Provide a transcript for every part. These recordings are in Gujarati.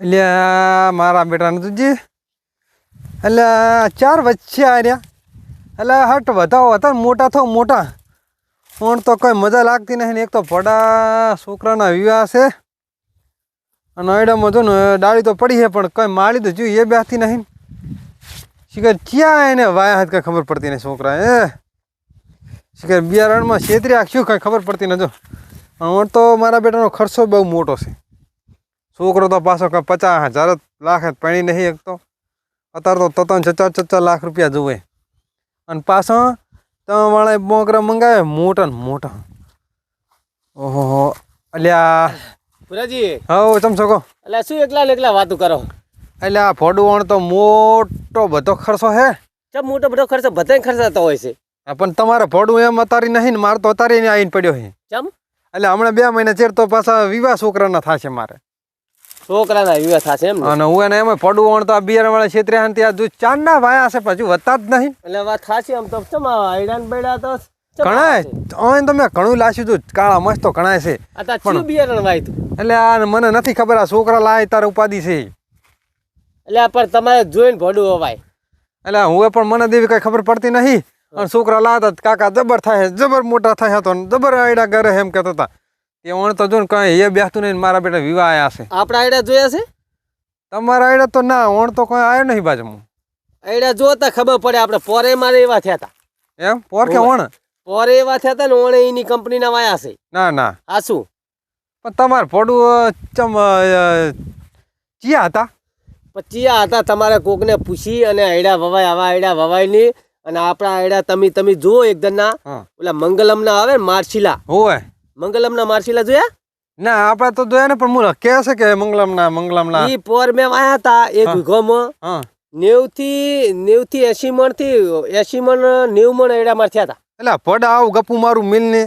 એટલે મારા બેટાને તુજી એટલે ચાર વચ્ચે આર્યા. એટલે હટ વધાવો, હતા મોટા થો, મોટા. પણ તો કોઈ મજા લાગતી નહીં એક તો પડા છોકરાના વિવાહ છે. અને અડામાં જો ને ડાળી તો પડી છે, પણ કોઈ માળી તો જોયું એ બેસતી નહીં શિખર ક્યાં એને વાયા હતી કંઈ ખબર પડતી નહીં છોકરા એ શિખર બિયારણમાં છેતરી આખ્યું કંઈ ખબર પડતી ન જો. પણ તો મારા બેટાનો ખર્ચો બહુ મોટો છે. છોકરો તો પાછો કે પચાસ હજાર જ લાખ પડી નહીં એક તો અત્યારે તો તતન ચચાર ચચાર લાખ રૂપિયા જુએ. અને પાછો તમે વાળા મોગરા મંગાવે મોટા ને મોટા. ઓહો અલ્યા. પુરાજી. હવ ચમ શકો એટલે શું એકલા એકલા વાતું કરો? એટલે આ ફોડુવણ તો મોટો બધો ખર્ચો હે. ચમ મોટો બધો ખર્ચો? બધાય ખર્ચાતો હોય છે. પણ તમારે ફોડું એમ અતારી નહીં ને મારે તો અતારી ને આવીને પડ્યો છે ચમ? એટલે હમણાં બે મહિના ચેર તો પાછા વિવાહ છોકરાના થશે મારે. છોકરાના વિવાહ થશે એમ અને હું એને એમ ફોડું તો આ બિયારણ વાળા ક્ષેત્રે હે ને ત્યાં હજુ ચાંદના વાયા છે પછી વધતા જ નહીં. એટલે વાત થશે આમ તો ચમ આયડા ને બેડા તો ઘણા આવે છે. અહીં તો મેં ઘણું લાસ્યું તું કાળા મસ્ત ઘણા છે. આ બિયારણ વાય તું? એટલે આ મને નથી ખબર આ છોકરા લાય તારે ઉપાધિ છે. એટલે પણ તમારે જોઈને ભોડું અવાય એટલે હું પણ મને દેવી કઈ ખબર પડતી નહીં. અને છોકરા લાતા કાકા જબર થાય જબર મોટા થાય તો જબર આયડા ઘરે એમ કહેતા હતા. તે ઓણ તો જો ને કઈ એ બેસતું નહીં મારા બેટા વિવાહ આયા છે. આપણા આયડા જોયા છે? તમારા આયડા તો ના ઓણ તો કોઈ આવ્યો નહીં બાજુમાં. આયડા જોતા ખબર પડે આપણે પોરે મારે એવા થયા હતા એમ? પોર કે ઓણ? પોરે એવા થયા હતા ને ઓણે એની કંપનીના વાયા છે. ના ના. આ શું? પણ તમારે ફોડું ચમ ચિયા હતા? ચિયા હતા તમારે કોકને પૂછી અને આયડા વવાય આવા આયડા વવાય નહીં. અને આપણા આયડા તમે તમે જુઓ એકદમના ના ઓલા મંગલમના આવે ને માર્શિલા હોય. મંગલમના મારસીલા જોયા? ના આપણે તો જોયા ને પણ મુલા કે છે કે મંગલમના મંગલમના. ઈ પોર મેં વાયા તા એક હા. નેવથી નેવથી એસી મણથી એસી મણ નેવ મણ એડા માર થયા હતા. એટલે પડ આવું ગપુ મારું મિલ ને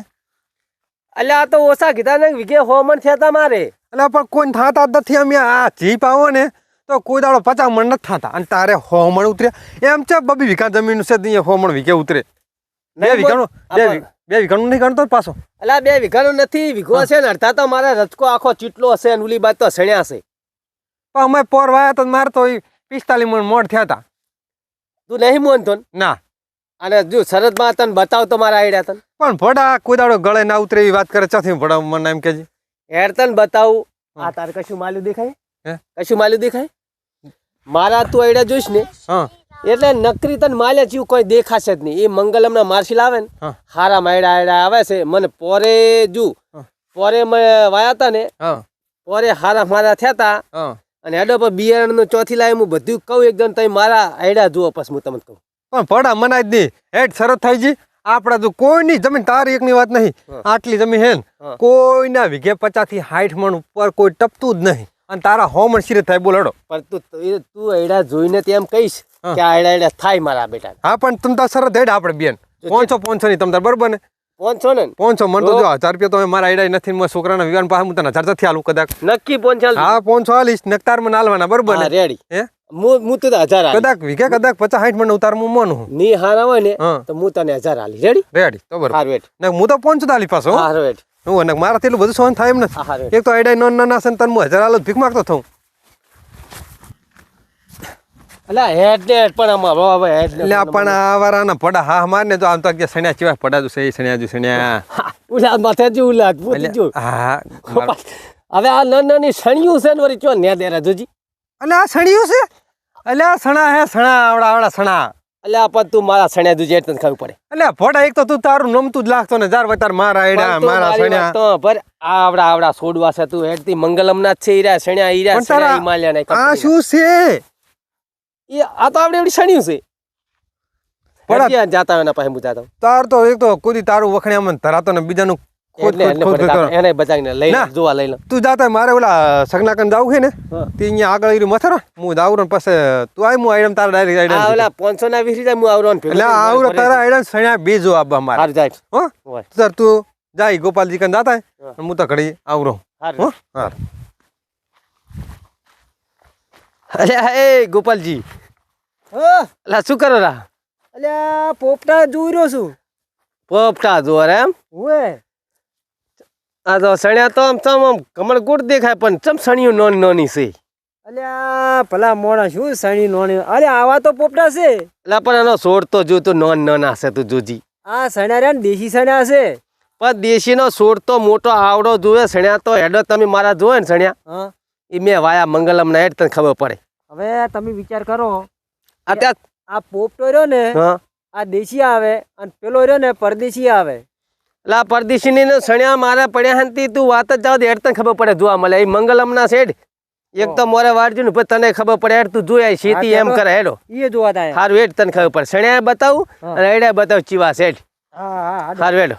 એટલે આ તો ઓછા કીધા ને વિગે હો મણ થયા હતા મારે. એટલે પણ કોઈ થાતા નથી અમે આ જીપ આવો ને તો કોઈ દાડો પચાસ મણ નથી થતા. અને તારે હોમણ ઉતરે એમ છે બબી વીઘા જમીન છે હો હોમણ વિકે ઉતરે. બે વીઘાનું બે બે વીઘાનું નહીં ગણતો પાછો? એટલે બે વીઘાનો નથી વીઘો છે ને અડધા તો મારે રચકો આખો ચીટલો હશે અને ઉલી બાદ તો સણ્યા છે. પણ અમે પોર વાયા તો મારે તો પિસ્તાલીસ મણ મોડ થયા હતા તું નહીં મોનતો ને? અને જો શરદમાં તને બતાવ તો મારા આઈડિયા તને. પણ ભડા કોઈ ગળે ના ઉતરે એવી વાત કરે ચાથી ભડા મને એમ કેજી હેર તને બતાવું. આ તારે કશું માલ્યું દેખાય? હે? કશું માલ્યું દેખાય? મારા તું આઈડિયા જોઈશ ને હા. એટલે નકરી તને માલ્યા જીવ કોઈ દેખાશે જ નહીં. એ મંગલમના માર્શિલ આવે ને હારા માયડા આયડા આવે છે. મને પોરે જુ પોરે મેં વાયા હતા ને હા. પોરે હારા મારા થયા હા. અને એડો પર બિયારણનું ચોથી લાય હું બધું કહું એકદમ તમે મારા આયડા જુઓ પછી હું તમને કહું. પણ ભડા મનાય જ નહીં. હેઠ શરત થઈ જી આપણા તો કોઈની જમીન તારી એકની વાત નહીં. આટલી જમીન હે. ને. કોઈના વીઘે પચાસથી હાઈઠ મણ ઉપર કોઈ ટપતું જ નહીં. અને તારા હોમણ સિરે થાય બોલાડો પણ તું તું- એડા જોઈને તેમ કહીશ. કે આ આયડા આયડા થાય મારા બેટા. હા પણ તમ તાર શરત હેડ આપણે બેન. પાંચસો પાંચસો ની તમ તાર બરોબર ને? પહોંચો ને પાંચસો મન તો જો. હજાર રૂપિયા તો મારા આઈડા નથી મારા છોકરાના વિવાહ પાસે હું તને હજાર નથી આલું કદાચ. નક્કી હા પાંચસો આલીશ નકતાર મને આલવાના બરોબર ને? રેડી હે? હું હું તને હજાર કદાચ વીઘે કદાચ પચાસ સાઠ મણ ઉતાર હું મોનું હું. ની હારા હોય ને હા. તો હું તને હજાર આલી રેડી રેડી તો બરોબર. હાર વેટ હું તો પાંચસો આલી પાછો હાર વેટ હું અને મારા તેટલું બધું સહન થાય એમ નથી. હા એક તો આઈડા નોન છે તને હું હજાર આલો ભીખ માગતો થઉં. એટલે હેડ ને હેડ પણ આમાં હવે હેડ એટલે આપણ આ વારાના પડા હા માર ને તો આમ તો કે સણ્યા ચીવા પડા છે સણ્યા જો સણ્યા. ઉલા માથે જ ઉલા પૂછી જો હા હવે આ નાની સણિયું છે ને ચો ને દેરા જોજી? એટલે આ સણિયું છે? એટલે આ સણા હે સણા આવડા આવડા સણા. આ પણ તું મારા સણ્યા જોજી એટલે તને ખબર પડે. એટલે ભોડા એક તો તું તારું નમતું જ લાગતો ને જાર વતાર મારા આઈડા મારા સણ્યા. તો આ આવડા આવડા સોડવા છે તું હેડતી મંગલમ ના છે ઈરા સણ્યા ઈરા પણ સણ્યા હિમાલયા ને આ શું છે? એ આ તો આપણે એવડી શણ્યું છે. પણ જાતા એના પાસે હું જાતા. તાર તો એક તો કુદી તારું વખણ્યામાં ધરાતો ને બીજાનું એને બચાવીને લઈ. જોવા લઈ તું જાતા મારે ઓલા સગનાકન જાવું છે ને. તે અહીંયા આગળ ઈરું મથર. હું જાઉં ને પછી તું આય હું આઈડમ તારા ડાયરેક્ટ આઈડમ ઓલા પાંચસો ના વીસ જાય હું આવરો ને એટલે થઈને તારા આઈડમ સણ્યા બીજો આપવા મારે. હારું જાય. હો? સર તું જાય ગોપાલજી કન જાતા હે? તો ઘડી આવરો. હો? એ ગોપાલજી. અલા શું કરો રા અલ્યા પોપટા જોઈ રહ્યો છું. પોપટા જોર એમ? ઓએ આ તો સણ્યા તો આમ ચમ આમ કમળ ગુડ દેખાય પણ ચમ સણિયું નોની નોની છે? અલ્યા ભલા મોણા શું સણી નોની? અરે આવા તો પોપટા છે. એટલે પણ એનો છોડ તો જો તું નોન નોન હશે તું જોજી. આ સણ્યા રહ્યા ને દેશી સણ્યા છે. પણ દેશીનો છોડ તો મોટો આવડો જોવે સણ્યા તો હેડો તમે મારા જોવે ને સણ્યા. હા. એ મેં વાયા મંગલમ ના હેડ તને ખબર પડે. હવે તમે વિચાર કરો આ ત્યાં આ પોપટો રહ્યો ને આ દેશી આવે અને પેલો રહ્યો ને પરદેશી આવે. એટલે આ પરદેશીની ને સણ્યા મારે પડ્યા હંતી તું વાત જ જાવ હેડ તને ખબર પડે જોવા મળે. એ મંગલમ ના શેડ એક તો મોરે વાળજો ને તને ખબર પડે હેડ તું જોયા શેતી એમ કરે હેડો. એ જોવા થાય સારું હેડ તને ખબર પડે. સણ્યા બતાવું. અને બતાવું ચીવા હા સારું હેડો.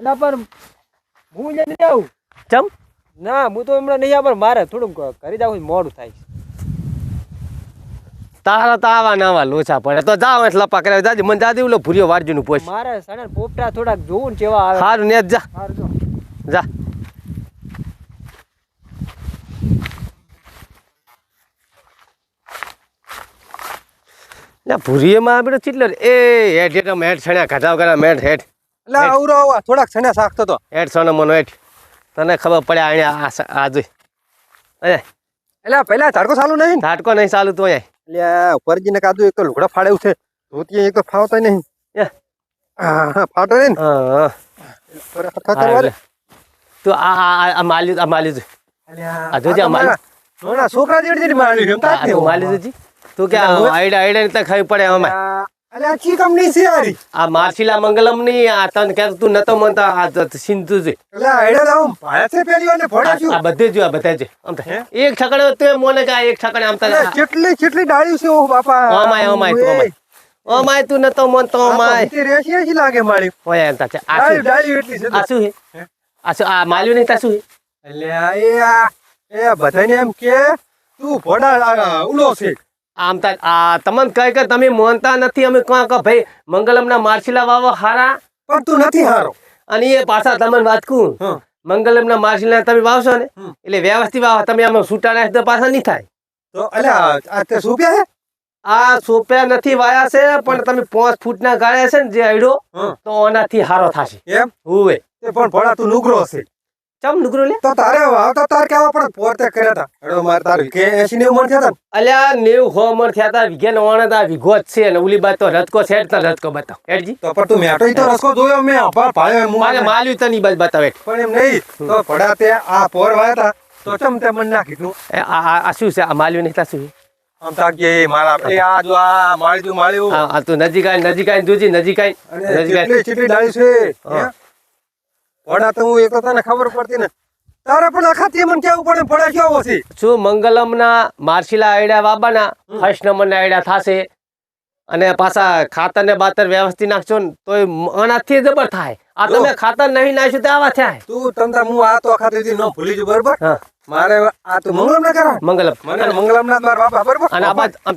ના પણ હું જઈને જાઉં ચમ? ના હું તો હમણાં નહીં આવે મારે થોડુંક કરી જાઉં મોડું થાય તારા તો આવા નવા લોચા પડે. તો જાવ એટલે લપા કરે દાદી મને જાદી ઓલો ભૂર્યો વારજી નું પોચ મારે સણે પોપટા થોડાક જોવું ને કેવા આવે. સારું ને જા. જો. લે ભૂરીએમાં આ બેટો ચીટલો એ હેઠ હેઠ મેઠ છણ્યા ખાધા વગર મેઠ હેઠ એટલે આવરો આવા થોડાક સણ્યા સાખતો તો હેઠ સોનો મનો હેઠ. તને ખબર પડે અહીંયા આ સ- આ જોઈ. અરે એટલે પેલા તડકો ચાલુ નહીં ને? નહીં ચાલુ તો અહીંયા. એટલે ઉપરજીને કાદુ એક તો લુગડા ફાડે છે. ધોતી એક તો ફાવતા નહીં. ફાટો ને. તું આ આ આ- આ માલ્યું આ જોજે આ માલ- છોકરા જેડી જેડી તું માલ્યું જોજી. તું કે આઈડા આઈડા ને ખબર પડે કંપની છે યારી આ માર્શિલા મંગલમની આ તને કહેતો તું નતો મનતા આ સિંધુ છે. એટલે આઈડા લાવો ભાયા છે પેલી વાને ભોળા છું આ બધે જો આ બધા જો આમ એક ઠકડે તે મોને કે એક ઠકડે આમ તને કેટલી કેટલી ડાળી છે ઓ બાપા. ઓમાય ઓમાય તું ઓમાય ઓમાય તું નતો મનતો ઓમાય લાગે મારી. ઓય એમ તા છે. આ શું ડાળી એટલી છે આ શું હે? આ શું આ માલ્યું નહીં તા શું હે આ એ બધાને એમ કે તું આ ઉલો છે આમ આ તમને કહે કે તમે માનતા નથી અમે કહો કે ભાઈ મંગલમના ના માર્શિલા વાવો હારા. પણ તું નથી હારો. અને એ પાછા તમને વાત કહું મંગલમના મંગલમ તમે વાવશો ને એટલે વ્યવસ્થિત વાવો. તમે આમાં છૂટા નાખ તો પાછા નહીં થાય. તો અલ્યા આ તે શું છે આ સોપ્યા નથી વાયા છે પણ તમે પાંચ ફૂટના ગાળ્યા છે ને જે આઈડો હં. તો આનાથી હારો થશે. એમ? હુવે. તે પણ ભોળા તું નુગરો છે ચમ નુકરો લે? તો તારે આવતા તાર કેવા પણ પોતે કર્યા હતા. હડો માર તાર કે એસી નેવું મણ થયા હતા? અલ્યા 90 હો મણ થયા તા વિઘે નવાણા તા વિઘો જ છે. ને ઉલી બાત તો રતકો છે. તા રતકો બતાવ. એડજી તો પર તું મેટો તો રસકો જોયો મે. અભા પાયો એમ મારે માલ્યું તને બાદ બતાવ. પણ એમ નહીં. તો પડા તે આ પોર વાયા હતા. તો ચમ તે મન તું એ આ આ- શું છે? આ માલ્યું નહીં તા શું આમ તા કે મારા એ આ જો આ માળ્યું માળ્યું. આ તો નજીક આય નજીક આય જોજી નજીક આય. નજીક કેટલી કેટલી ડાળી છે. ભડા તો હું એક તો તને ખબર પડતી ને. તારે પણ આખા તે મને કેવું પડે? ભડા કેવો છે? શું મંગલમ ના માર્શીલા આયડા વાબાના ફર્સ્ટ નંબર ના આયડા થાશે? અને પાછા ખાતર ને બાતર વ્યવસ્થિત નાખશો ને તો આનાથી જબર થાય. આ તમે ખાતર નહીં નાખ્યું તો આવા થાય? તું તમતા હું આ તો આખા તેથી ન ભૂલી જ બરોબર? હા. મારે આ તો મંગળમ ના કરા મંગલમ. મને મંગળમ ના મારા બાપા બરોબર? અને આ બાદ આમ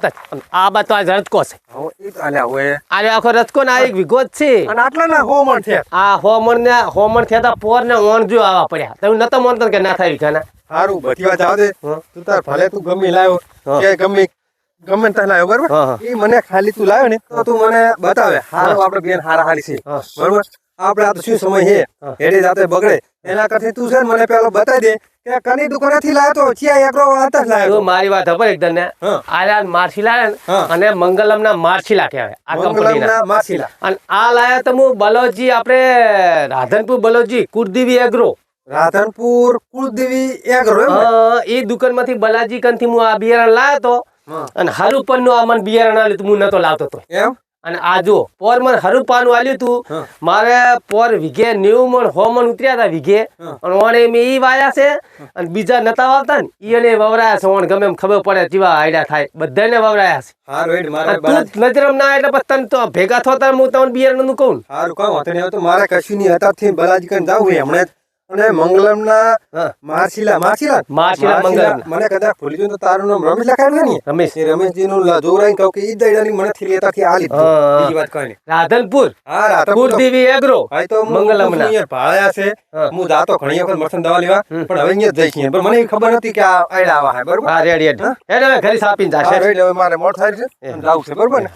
આ બાદ તો આ રથકો છે. હવે ઈ તો અલ્યા હોય. આ આખો રથકો ને એક વિઘો છે. અને આટલા ના હો મણ આ હોમણ ને હોમણ થયા તા પોર ને ઓણ જો આવા પડ્યા. તમે નતો માનતો કે ના થાય વિઘાના સારું બધી વાત આવ તું તાર ભલે તું ગમી લાવ્યો કે ગમે ગમે ત્યાં લાવ્યો બરોબર. એ મને ખાલી તું લાવ્યો ને તો તું મને બતાવે. હારો આપણે બેન હારા હારી છે બરોબર? આપણે આ તો શું સમય છે. હેડી જાતે બગડે. એના કરતી તું છે ને મને પેલો બતાવી દે. કે કની દુકાનેથી લાયો તો ચિયા એકરો હતા જ લાયો મારી વાત ખબર એકદમ ને. આ માર્શિલા ને અને મંગલમ ના માર્શિલા કહેવાય આ કંપનીના. મંગલમના માસીલા અને આ લાયા તો હું બલોજી આપણે રાધનપુર બલોજી કુરદીવી એગ્રો. રાધનપુર કુળદેવી એગ્રો ને? એ દુકાનમાંથી બલાજી કંથી હું આ બિયારણ લાયો તો. અને હાલ ઉપરનું આ મને બિયારણ આલ્યું તું હું નતો લાવતો તો. એમ? અને આ જો. પોર મને હરું પાનું આલ્યું તું. મારે પોર વિઘે નેવું મણ હો મણ ઉતર્યા હતા વિઘે. અને ઓણે મેં ઈ વાયા છે. અને બીજા નતા વાવતા ને એને વવરાયા છે ઓણ ગમે એમ ખબર પડે જીવા આઈડિયા થાય. બધાને વવરાયા છે. હારું હેડ મારે તું નજરમ ના એટલે પછી તને તો ભેગા થતા હું તમને બિયારણનું. કહું હારું તો મારે કશું નહીં હતા થી બલાજી કરીને જાવું હમણાં. અને મંગલમના માછીલા માછીલા. માર્શિલા મંગલમ. મને કદાચ ભૂલી ગયો તો તારું નામ રમેશ લખાયું ને? રમેશ. રમેશજી નું જોરાઈ કહું કે ઈ દઈડાની મને થી લેતાથી આ લીધું. વાત કઈ રાધનપુર. હા રાધનપુર. તો- કુરદેવી એગ્રો. હા, તો મંગલમ મંગલમના. અહીંયા ભાળ્યા છે. હું. જાતો ઘણી વખત મરસન દવા લેવા પણ હવે અહીંયા જઈ જઈશ પણ મને ખબર નથી કે આ આયડા આવા હે બરોબર? હા રેડી રેડી. હેડ હવે ઘરે સાપીને જાશે. રેડી, હવે મારે મોડ થાય છે. જાવું છે બરોબર ને?